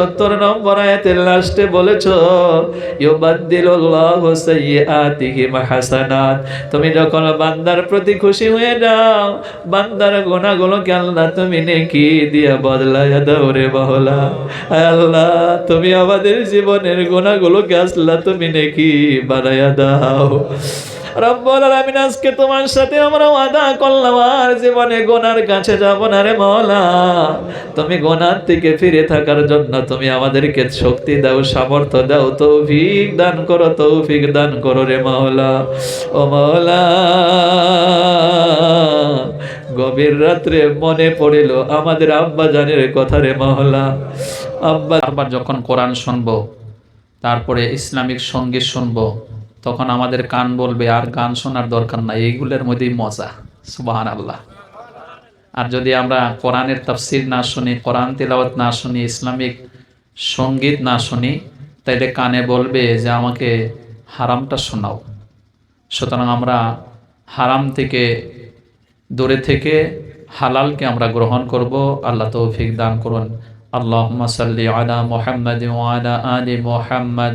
সত্তর নম্বর আয়াতের লাস্টে তুমি যখন বান্দার প্রতি খুশি হয়ে যাও, বান্দার গুনাহগুলোকে আল্লাহ তুমি নেকি দিয়ে বদলায়া দাও রে আয় আল্লাহ, তুমি আমাদের জীবনের গুনাহগুলোকে আসলা তুমি নেকি বানায়া দাও। রব্বুল আলামিন, আজকে তোমার সাথে আমরা ওয়াদা করলাম, আর জীবনে গোনার কাছে যাব না রে মওলা। তুমি গোনার থেকে ফিরে থাকার জন্য তুমি আমাদেরকে শক্তি দাও, সামর্থ্য দাও, তৌফিক দান করো, তৌফিক দান করো রে মওলা। ও মওলা, গভীর রাত্রে মনে পড়িল আমাদের আব্বা জানের কথা রে মহলা আব্বা বারবার যখন কোরআন শুনব, তারপরে ইসলামিক সংগীত শুনব তখন আমাদের কান বলবে, আর গান শোনার দরকার নাই এইগুলোর মধ্যেই মজা। সুবাহান আল্লাহ আর যদি আমরা কোরআনের তাফসির না শুনি, কোরআন তেলাওয়াত না শুনি, ইসলামিক সংগীত না শুনি, তাইলে কানে বলবে যে, আমাকে হারামটা শোনাও। সুতরাং আমরা হারাম থেকে দূরে থেকে হালালকে আমরা গ্রহণ করব। আল্লাহ তৌফিক দান করুন। আল্লাহ সাল্লি আলা মোহাম্মদ আলা আলী মোহাম্মদ।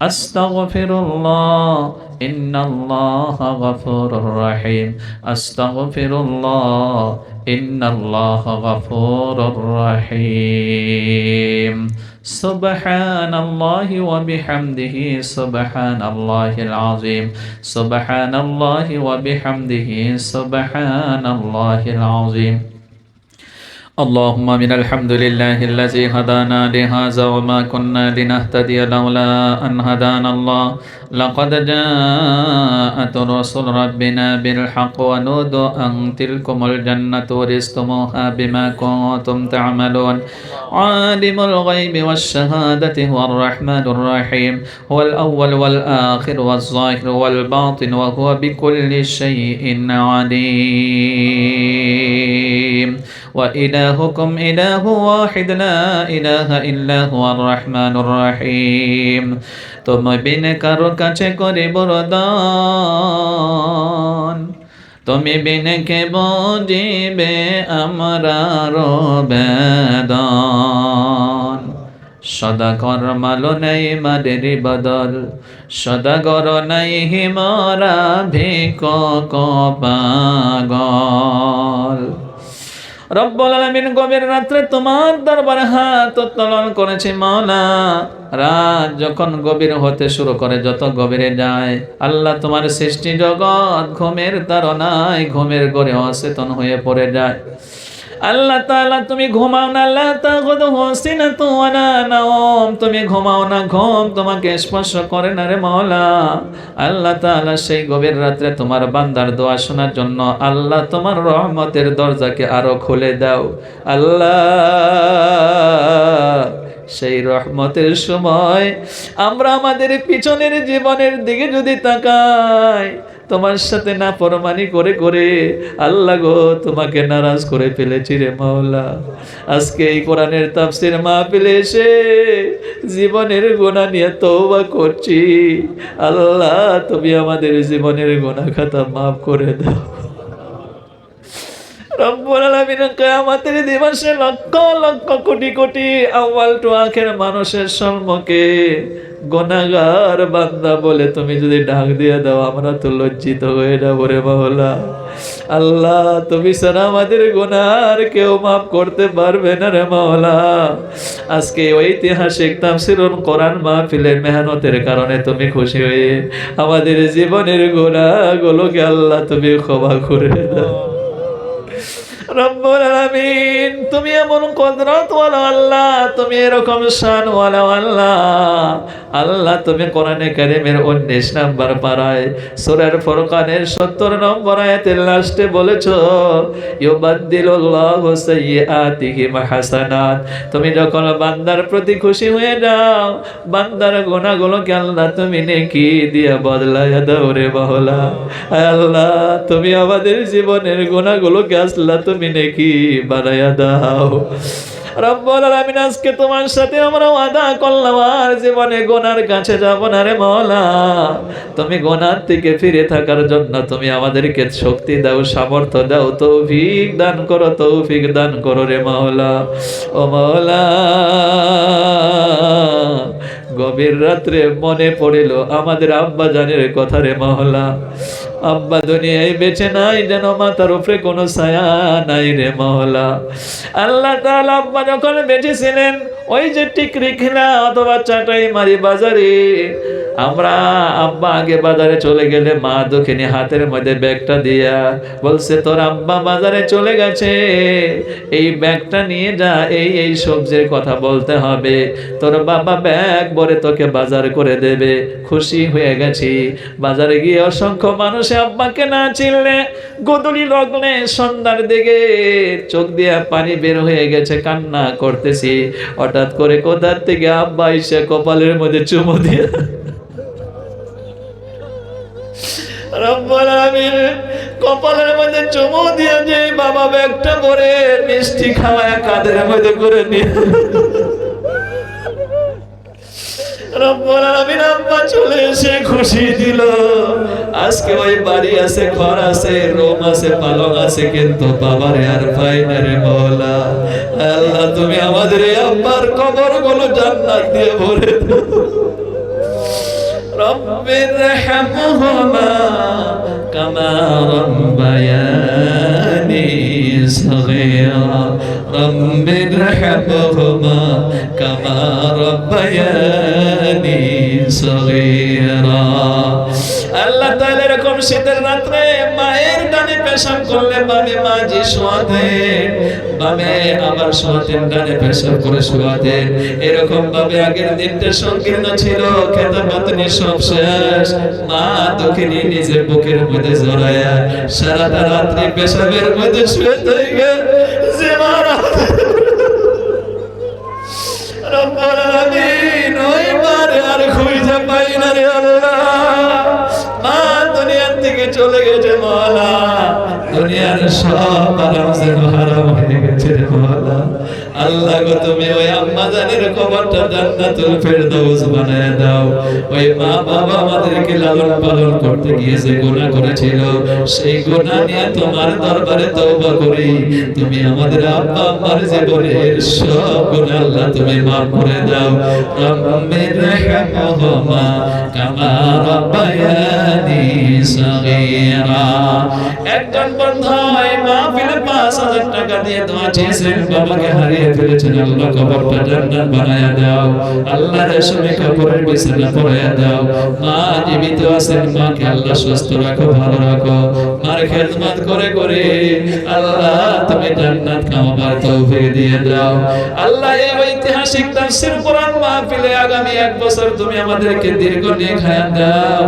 أستغفر الله إن الله غفور رحيم. أستغفر الله إن الله غفور رحيم. سبحان الله وبحمده. سبحان الله العظيم. سبحان الله وبحمده. سبحان الله العظيم. اللهم من الحمد لله الذي هدانا لهذا وما كنا لنهتدي لولا أن هدانا الله. لقد جاءت رسل ربنا بالحق ونود أن تلكم الجنة ورثتموها بما كنتم تعملون. عالم الغيب والشهادة هو الرحمن الرحيم. هو الأول والآخر والظاهر والباطن وهو بكل شيء عليم. وإلهكم إله واحد لا إله إلا هو الرحمن الرحيم তুমি বিনে কারো কাছে করে বরদান তুমি বিনে কে বজিবে আমার বেদন সদাগর মালো নেই মাদের বদল সদাগর নাই হিমারা ভিক পাগল রব্বুল আলামিন গভীর রাত্রে তোমার দরবারে হাত উত্তোলন করেছে, মাওলা। রাত যখন গভীর হতে শুরু করে, যত গভীরে যায়, আল্লাহ তোমার সৃষ্টি জগৎ ঘুমের তারনায় ঘুমের গড়ে অচেতন হয়ে পড়ে যায়। আল্লাহ তাআলা, তুমি ঘুমাও না আল্লাহ তাগুদু হোসিনা তুওয়ানা নাওম। তুমি ঘুমাও না, ঘুম তোমাকে স্পর্শ করে না রে মাওলা। আল্লাহ তাআলা সেই গভীর রাত্রে তোমার বান্দার দোয়া শোনার জন্য আল্লাহ তোমার রহমতের দরজাকে আরও খুলে দাও। আল্লাহ, সেই রহমতের সময় আমরা আমাদের পিছনের জীবনের দিকে যদি তাকাই তোমার সাথে না পরমানি করে করে আল্লাহ গো তোমাকে নারাজ করে ফেলেছি রে মাওলা। আজকে এই কোরআনের তাফসির মাহফিলে সে জীবনের গোনা নিয়ে তওবা করছি। আল্লাহ তুমি আমাদের জীবনের গোনা খাতা মাফ করে দাও। রব্বুল দিবসে লক্ষ লক্ষ কোটি কোটি আউয়াল টু আখের মানুষের সম্মুখে গুনাহগার বান্দা বলে তুমি যদি ডাক দিয়ে দাও, আমরা তো লজ্জিত হয়ে যাব রে মাওলা। আল্লাহ, তুমি ছাড়া আমাদের গুনার কেউ মাফ করতে পারবে না রে মাওলা। আজকে ঐতিহাসিক তাফসিরুল কোরআন মাহফিলের মেহনতের কারণে তুমি খুশি হয়ে আমাদের জীবনের গুনাহগুলোকে আল্লাহ তুমি ক্ষমা করে দাও। তুমি এমন কদরত আল্লাহ, তুমি এরকম শান আল্লাহ। আল্লাহ তুমি কোরআনে কারিমের 19 নাম্বার পারায় সূরার ফুরকানের 70 নম্বর লাস্টে তুমি যখন বান্দার প্রতি খুশি হয়ে যাও, বান্দার গুনাহগুলোকে আল্লাহ তুমি নেকি দিয়ে বদলায়া দাও রে মহলা আল্লাহ, তুমি আমাদের জীবনের গুনাহগুলোকে আসলা তুমি নেকি বানায়া দাও? রব্বুল আলামিন আজকে তোমার সাথে আমরা ওয়াদা করলাম, আর জীবনে গোনার কাছে যাব না রে মওলা। তুমি গোনার থেকে ফিরে থাকার জন্য তুমি আমাদেরকে শক্তি দাও, সামর্থ্য দাও, তৌফিক দান করো, তৌফিক দান করো রে মাওলা। ও মাওলা, গভীর রাত্রে মনে পড়িল আমাদের আব্বা জানের কথা রে মহলা আব্বা দুনিয়ায় বেঁচে নাই যেন মাথার উপরে কোনো ছায়া নাই রে মহলা আল্লাহ তাআলা আব্বা যখন বেঁচে ছিলেন ওই যে টিকরি খেলা অথবা চাটাই মারি বাজারে, আমরা আব্বা আগে বাজারে চলে গেলে মা দক্ষিণে হাতের মধ্যে ব্যাগটা দিয়া বলছে, তোর আব্বা বাজারে চলে গেছে, এই ব্যাগটা নিয়ে যা, এই এই সবজির কথা বলতে হবে। তোর বাবা ব্যাগ ভরে তোকে বাজার করে দেবে। খুশি হয়ে গেছি। বাজারে গিয়ে অসংখ্য মানুষে আব্বাকে না চিনলে গোদলি লগ্নে সন্ধ্যার দিকে চোখ দিয়ে পানি বের হয়ে গেছে, কান্না করতেছি। হঠাৎ করে কোথার থেকে আব্বা এসে কপালের মধ্যে চুমু দিয়ে কপালের মধ্যে চুমো দিয়ে যে বাবা ব্যাগটা করে মিষ্টি খাওয়ায় কাদের মধ্যে করে নিয়ে রব্বুল আলামিন আব্বা চলে এসে খুশি দিল। আজকে ওই বাড়ি আছে, ঘর আছে, রুম আছে, পালং আছে, কিন্তু বাবারে আর পাই রে মওলা আল্লাহ, তুমি আমাদের এই আব্বার কবরগুলো জান্নাত দিয়ে ভরে দাও। রব্বির হামহুমা কামা রব্বায়ানি সগীরা। রব্বির হামহুমা কামা রব্বায়ানি আল্লাহ তাআলা এরকম শীতের মায়ের ডানে পেশাব করলে শোয়াতে আবার শোয়াতেন, ডানে পেশাব করে এরকম ভাবে আগের দিনটা সংকীর্ণ ছিল খেতা পাতনি সব শেষ। মা তোকে নিয়ে নিজের বুকের মধ্যে জড়ায়া সারাটা রাত্রি পেশাবের মধ্যে শুয়ে তৈরি মা দুনিয়ার থেকে চলে গেছে মাওলা দুনিয়ার সব আরাম যেন হারাম হয়ে গেছে রে মাওলা আল্লাহ গো, তুমি ওই আম্মা জানের কবরটা জান্নাতুল ফেরদৌস বানায় দাও। ওই মা বাবা আমাদেরকে লালন পালন করতে গিয়ে যে গুনাহ করেছিল। সেই গুনাহ নিয়ে তোমার দরবারে তওবা করি। তুমি আমাদের আব্বা আম্মার জীবনের সব গুনাহ আল্লাহ তুমি মাফ করে দাও। রব্বির রহমহুমা কামা রাব্বায়ানি সাগীরা। একজন বন্ধু মাহফিলে 5000 টাকা দিয়ে দোয়া চেয়েছেন বাবাকে হারিয়ে আল্লাহ কবরটা জান্নাত বানায়া দাও। আল্লাহ রেশমে কাপড়ের বিছানা পরায়া দাও। মা জীবিত আছেন, মাকে আল্লাহ সুস্থ রাখো, ভালো রাখো। মার খেদমত করে করে আল্লাহ তুমি জান্নাত কামাবার তৌফিক দিয়ে দাও। আল্লাহ এই ঐতিহাসিক কোরআন মাহফিলে আগামী এক বছর তুমি আমাদেরকে দীর্ঘ নিয়ে খায়া দাও।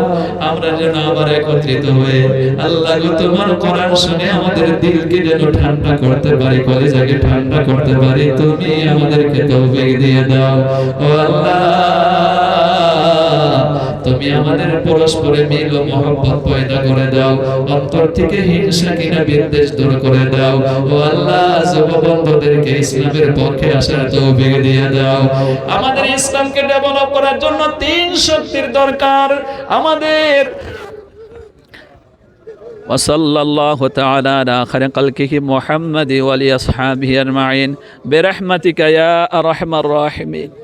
আমরা যেন আবার একত্রিত হয়ে আল্লাহ গো, তোমার কোরআন শুনে আমাদের দিলকে যেন ঠান্ডা করতে পারি, কলেজাকে ঠান্ডা করতে পারি। তুমি আমাদেরকে তৌফিক দিয়ে দাও। ও তুমি আমাদের পরস্পরে মিল ও মহব্বত পয়দা করে দাও। অন্তর থেকে হিংসা কিনা বিদ্বেষ দূর করে দাও। ও আল্লাহ, যুববন্ধুদেরকে ইসলামের পক্ষে আসার তৌফিক দিয়ে দাও। আমাদের ইসলামকে ডেভেলপ করার জন্য তিন শক্তির দরকার। আমাদের وصلى الله تعالى على خير خلقه محمد ولأصحابه أجمعين. برحمتك يا أرحم الراحمين.